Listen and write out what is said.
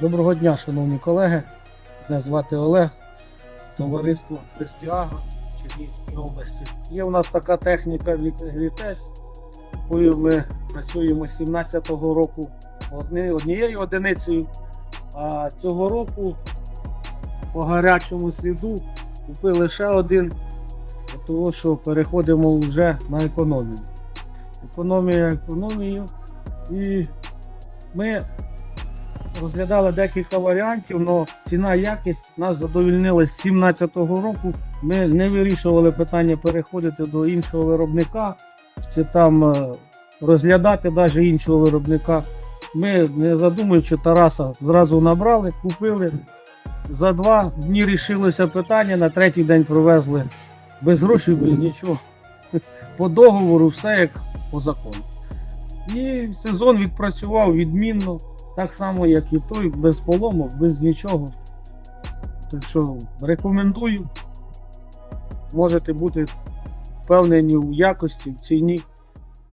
Доброго дня, шановні колеги. Мене звати Олег, товариство Тестіага Чернігівської області. Є у нас така техніка від Грітеж, якою ми працюємо з 17-го року однією одиницею, а цього року по гарячому сліду купили ще один, того що переходимо вже на економію. Економія економію. І ми розглядали декілька варіантів, але ціна якість нас задовільнила з 2017 року. Ми не вирішували питання переходити до іншого виробника чи там е, розглядати навіть іншого виробника. Ми, не задумуючи Тараса, зразу набрали, купили. За два дні рішилося питання, на третій день привезли без грошей, без нічого. По договору все як по закону. І сезон відпрацював відмінно, так само, як і той, без поломок, без нічого. Так що рекомендую. Можете бути впевнені у якості, в ціні.